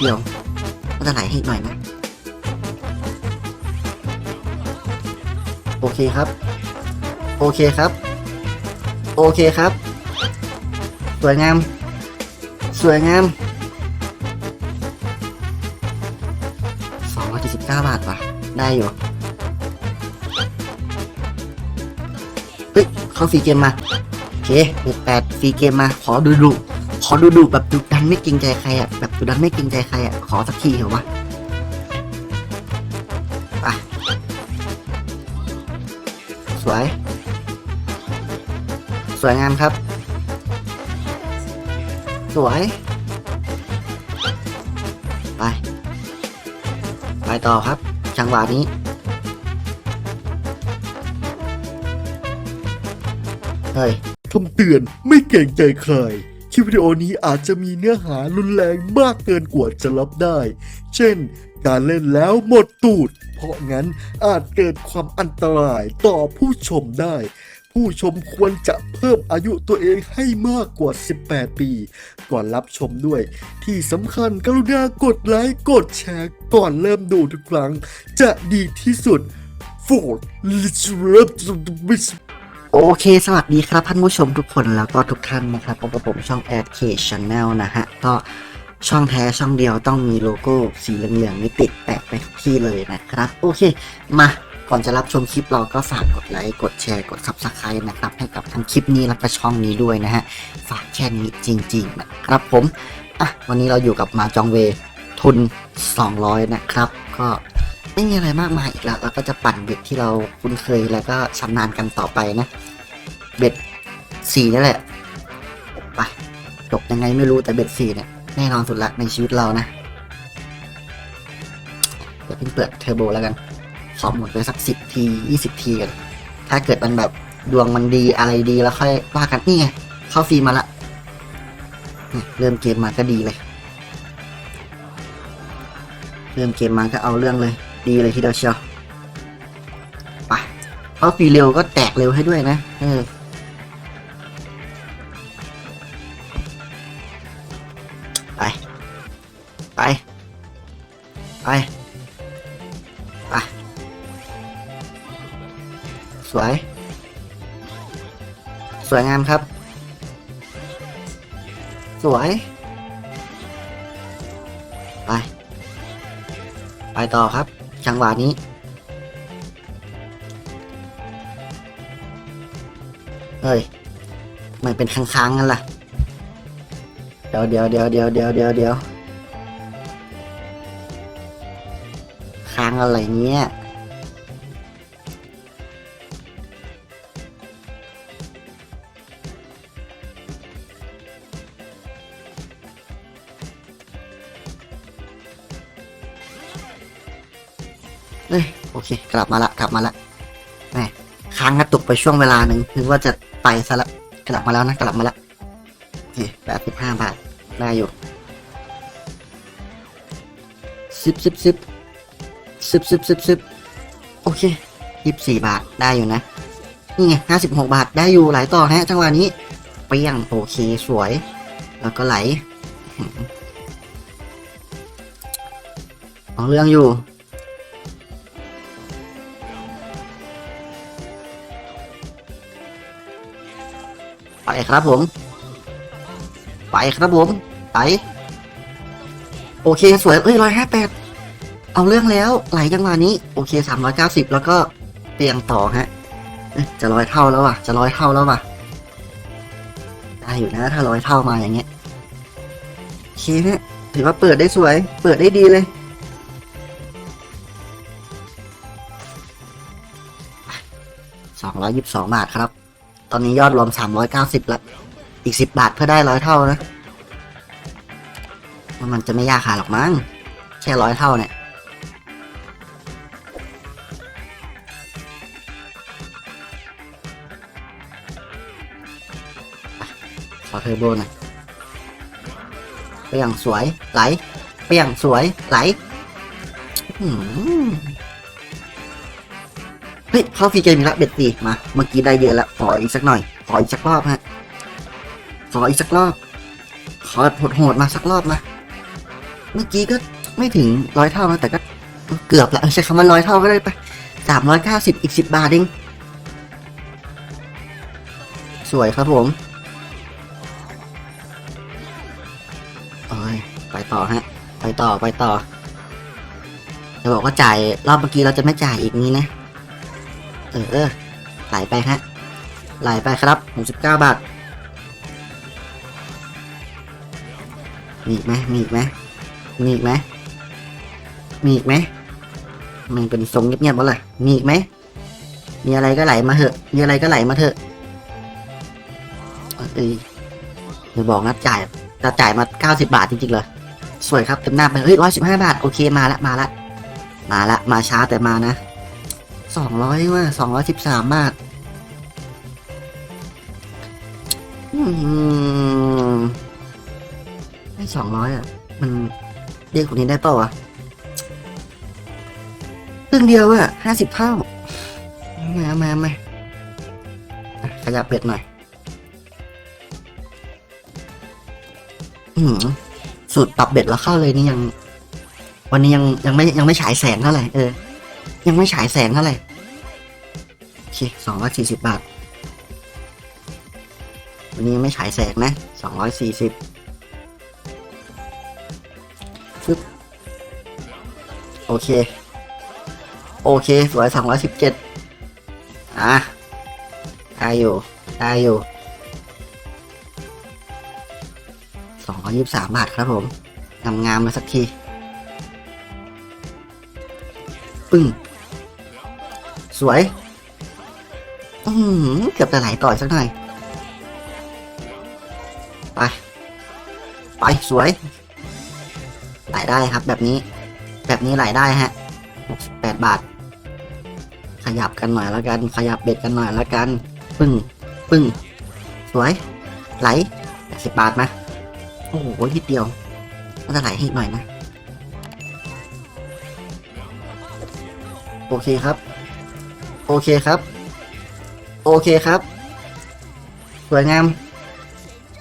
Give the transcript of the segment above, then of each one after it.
เดี๋ยวก็จะไหลให้อีกหน่อยนะ โอเคครับ โอเคครับ โอเคครับ สวยงาม สวยงามสองร้อยเจ็ดสิบเก้าบาทว่ะ ได้อยู่ เฮ้ย เข้าฟรีเกมมา โอเคเบแปดฟรีเกมมา ขอดูดู ขอดูดูแบบดุดันไม่เกรงใจใครอะแบบดุดันไม่เกรงใจใครอะขอสักทีเหรอวะไปสวย สวยงามครับ สวย ไป ไปต่อครับ จังหวะนี้เฮ้ย คำเตือนไม่เกรงใจใคร คลิปวิดีโอนี้อาจจะมีเนื้อหารุนแรงมากเกินกว่าจะรับได้ เช่น การเล่นแล้วหมดตูด เพราะงั้นอาจเกิดความอันตรายต่อผู้ชมได้ ผู้ชมควรจะเพิ่มอายุตัวเองให้มากกว่า 18 ปี ก่อนรับชมด้วย ที่สำคัญกรุณากดไลค์กดแชร์ก่อนเริ่มดูทุกครั้ง จะดีที่สุด for literally โอเคสวัสดีครับท่านผู้ชมทุกคนแล้วก็ทุกท่านนะครับพบกับผมช่อง Ad K Channel นะฮะ ก็ช่องแท้ช่องเดียวต้องมีโลโก้สีเหลืองๆนี่ติดแปะไปทุกที่เลยนะครับ โอเค มาก่อนจะรับชมคลิปเราก็ฝากกดไลค์ กดแชร์ กด Subscribe นะครับ ให้กับทั้งคลิปนี้แล้วก็ช่องนี้ด้วยนะฮะ ฝากแค่นี้จริง ๆ นะครับผม อะ วันนี้เราอยู่กับมาจองเวทุน 200 นะครับ ก็ ไม่มีอะไรมากมายอีกแล้วเราก็จะปั่นเบ็ดที่เราคุ้นเคยแล้วก็ชำนาญกันต่อไปนะ เบ็ดสี่นี่แหละไปจบยังไงไม่รู้แต่เบ็ดสี่เนี่ยแน่นอนสุดละในชีวิตเรานะเดี๋ยวเพิ่งเปิดเทอร์โบแล้วกันขอหมดไปสักสิบทียี่สิบทีกันถ้าเกิดมันแบบดวงมันดีอะไรดีแล้วค่อยว่ากันนี่ไงเข้าฟรีมาละเริ่มเกมมาก็ดีเลย เริ่มเกมมาก็เอาเรื่องเลย ดีเลยทีเดียวเชียวไปเข้าฟรีเร็วก็แตกเร็วให้ด้วยนะเออไป ไป ไป ไป สวย สวยงามครับ สวย ไป ไปต่อครับ จังหวะนี้ เฮ้ย มันเป็นค้างๆกันล่ะ เดี๋ยวเดี๋ยวเดี๋ยวเดี๋ยวเดี๋ยวเดี๋ยวเดี๋ยวค้างอะไรเนี้ย เอ้ยโอเค กลับมาละกลับมาละแหมค้างกระตุกไปช่วงเวลาหนึ่งนึกว่าจะไปซะละกลับมาแล้วนะกลับมาละโอเคแปดสิบห้าบาทได้อยู่สิบสิบสิบสิบสิบสิบสิบโอเคยี่สิบสี่บาทได้อยู่นะ นี่ไงห้าสิบหกบาทได้อยู่หลายต่อฮะจังหวะนี้เปรี้ยงโอเคสวย แล้วก็ไหลเอาเรื่องอยู่ ครับผม ไปครับผม ไป โอเคสวยเอ้ยร้อยห้าแปดเอาเรื่องแล้วไหลจังหวะนี้ โอเคสามร้อยเก้าสิบแล้วก็เตียงต่อฮะจะร้อยเท่าแล้วว่ะ จะร้อยเท่าแล้วว่ะ ได้อยู่นะ ถ้าร้อยเท่ามาอย่างเงี้ยโอเคเนี่ยถือว่าเปิดได้สวย เปิดได้ดีเลยสองร้อยยิบสองบาทครับ อนนี้ยอดรวมสามร้อยเก้าสิบละอีกสิบบาทเพื่อได้ร้อยเท่านะ มันจะไม่ยากหาหรอกมั้งแค่ร้อยเท่าเนี่ยขอเทอร์โบหน่อยเปรี้ยงสวยไหลเปรี้ยงสวยไหลอื้อหือ เฮ้ยเข้าฟรีเกมอีกล้วเบ็ดสี่มา เมื่อกี้ได้เยอะแล้วขออีกสักหน่อย ขออีกสักรอบฮะ ขออีกสักรอบ ขอโหดมาสักรอบมา เมื่อกี้ก็ไม่ถึงร้อยเท่านะแต่ก็เกือบละใช้คำว่าร้อยเท่าก็ได้ไปสามร้อยเก้าสิบอีกสิบบาทเอง สวยครับผมโอ้ยไปต่อฮะ ไปต่อไปต่อจะบอกว่าจ่ายรอบเมื่อกี้เราจะไม่จ่ายอีกนี้นะ เออเออไหลไปฮะไหลไปครับหกสิบเก้าบาทมีอีกไหมมีอีกไหมมีอีกไหมมีอีกไหมมันเป็นทรงเงียบๆวะล่ะมีอีกไหมมีอะไรก็ไหลมาเถอะ มีอะไรก็ไหลมาเถอะเอ้ยอย่าบอกนะจ่ายจะจ่ายมาเก้าสิบาทจริงๆเลย สวยครับเต็มหน้าไปเฮ้ยร้อยสิบห้าบาท โอเคมาละมาละมาละมาช้าแต่มานะ สองร้อยว่าสองร้อยสิบสามบาทอืมไม่สองร้อยอะ มันเรียกคนนี้ได้เปล่าวะครึ่งเดียวอะห้าสิบเท่ามามามาอะขยับเป็ดหน่อย อืมสูตรปรับเบ็ดแล้วเข้าเลยนี่ยัง วันนี้ยังยังไม่ยังไม่ฉายแสงเท่าไหร่เออ ยังไม่ฉายแสงเท่าไหร่โอเคสองร้อยสี่สิบบาท วันนี้ไม่ฉายแสงนะสองร้อยสี่สิบฟึบโอเค โอเค สวยสองร้อยสิบเจ็ดอะได้อยู่ได้อยู่สองร้อยยี่สิบสามบาทครับผมงามงามๆมาสักที ปึ้ง สวย อืมเกือบจะไหลต่อยสักหน่อย ไป ไปสวย ไหลได้ครับแบบนี้ แบบนี้ไหลได้ฮะ68บาท ขยับกันหน่อยแล้วกัน ขยับเบ็ดกันหน่อยแล้วกัน ปึ้ง ปึ้ง สวย ไหล80บาทมาโอ้โหนิดเดียวก็จะไหลให้หน่อยนะ อเคครับ โอเคครับ โอเคครับ สวยงาม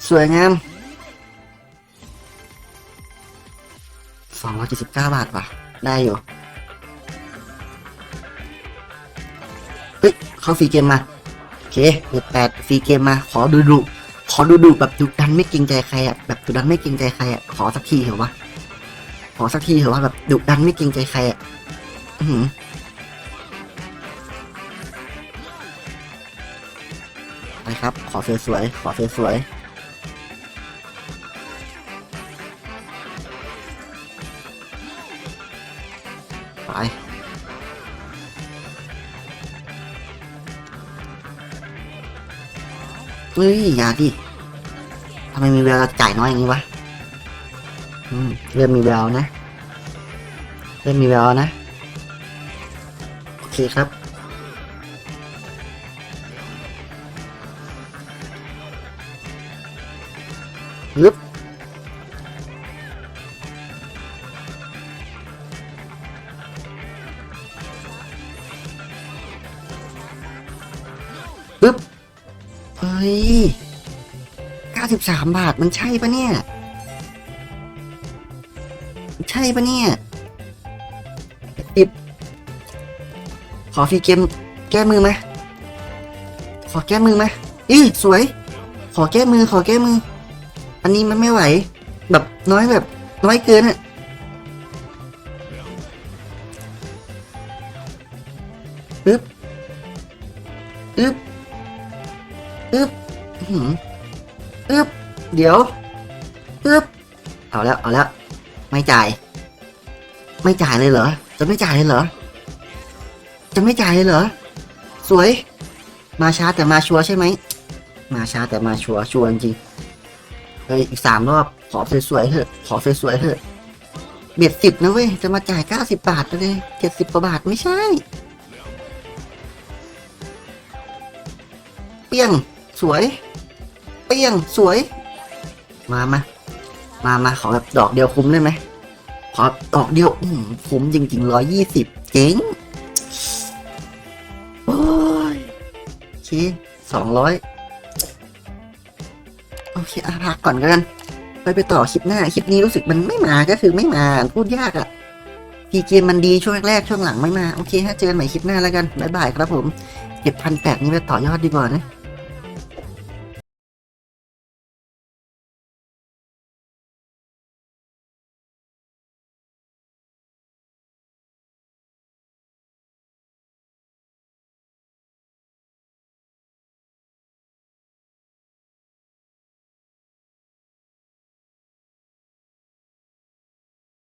สวยงามสองร้อยเจ็ดสิบเก้าบาทว่ะ ได้อยู่ เฮ้ย เข้าฟรีเกมมา โอเคเปิดแปดฟรีเกมมา ขอดูดูขอดูดูแบบดุดันไม่เกรงใจใครอะแบบดุดันไม่เกรงใจใครอะขอสักทีเถอะวะขอสักทีเถอะว่าแบบดุดันไม่เกรงใจใครอะอือ หือไปครับ ขอสวยๆ ขอสวยๆ ไป เฮ้ย อย่าดิทำไมมีแววจ่ายน้อยอย่างนี้วะอืมเริ่มมีแววนะ เริ่มมีแววนะ โอเคครับ ยึบปึ๊บเฮ้ย93 บาทมันใช่ปะเนี่ย ใช่ปะเนี่ยอิบขอฟรีเกมแก้มือไหมขอแก้มือไหมอีสวย ขอแก้มือ ขอแก้มือ อันนี้มันไม่ไหว แบบน้อยแบบ น้อยเกินอะปึ๊บอึ๊บอึ๊บอื้อหืออึ๊บเดี๋ยวอึ๊บเอาแล้วเอาแล้วไม่จ่าย ไม่จ่ายเลยเหรอ จะไม่จ่ายเลยเหรอ จะไม่จ่ายเลยเหรอ สวย มาช้าแต่มาชัวร์ใช่ไหม มาช้าแต่มาชัวร์ชัวร์จริง เฮ้ยอีกสามรอบ ขอสวยๆเถอะ ขอสวยๆเถอะ เบ็ดสิบนะเว้ย จะมาจ่ายเก้าสิบบาทเลยเจ็ดสิบกว่าบาทไม่ใช่ เปี้ยง สวย เปี้ยง สวย มามา มามาขอแบบดอกเดียวคุ้มได้ไหม ขอดอกเดียวอืคุ้มจริงๆร้อยยี่สิบเจ๋งโอ้ยโอเคสองร้อย อเคอะพักก่อนกันไปไปต่อคลิปหน้า คลิปนี้รู้สึกมันไม่มาก็คือไม่มาพูดยากอะทีเกมมันดีช่วงแรกช่วงหลังไม่มา โอเคฮะเจอกันใหม่คลิปหน้าแล้วกัน บ๊ายบายครับผมเก็บพันแปดนี้ไปต่อยอดดีกว่านะ